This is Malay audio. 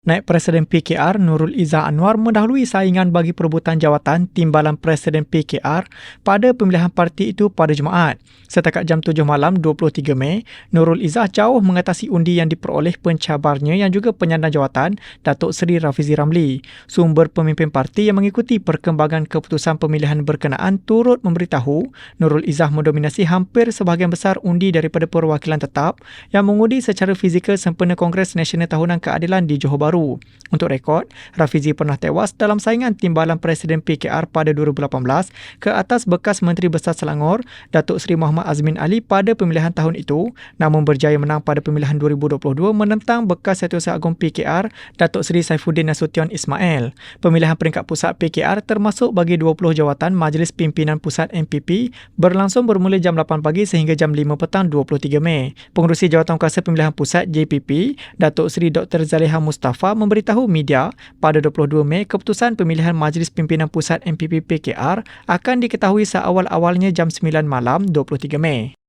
Naib Presiden PKR Nurul Izzah Anwar mendahului saingan bagi perebutan jawatan Timbalan Presiden PKR pada pemilihan parti itu pada Jumaat. Setakat jam 7 malam 23 Mei, Nurul Izzah jauh mengatasi undi yang diperoleh pencabarnya yang juga penyandang jawatan Datuk Seri Rafizi Ramli. Sumber pemimpin parti yang mengikuti perkembangan keputusan pemilihan berkenaan turut memberitahu Nurul Izzah mendominasi hampir sebahagian besar undi daripada perwakilan tetap yang mengundi secara fizikal sempena Kongres Nasional Tahunan Keadilan di Johor Bahru baru. Untuk rekod, Rafizi pernah tewas dalam saingan timbalan Presiden PKR pada 2018 ke atas bekas Menteri Besar Selangor, Datuk Seri Muhammad Azmin Ali pada pemilihan tahun itu, namun berjaya menang pada pemilihan 2022 menentang bekas Setiausaha Agung PKR, Datuk Seri Saifuddin Nasution Ismail. Pemilihan peringkat pusat PKR termasuk bagi 20 jawatan Majlis Pimpinan Pusat MPP berlangsung bermula jam 8 pagi sehingga jam 5 petang 23 Mei. Pengurusi Jawatan Kuasa Pemilihan Pusat JPP, Datuk Seri Dr. Zaleha Mustafa Mustafa memberitahu media pada 22 Mei keputusan pemilihan Majlis Pimpinan Pusat MPP PKR akan diketahui seawal-awalnya jam 9 malam 23 Mei.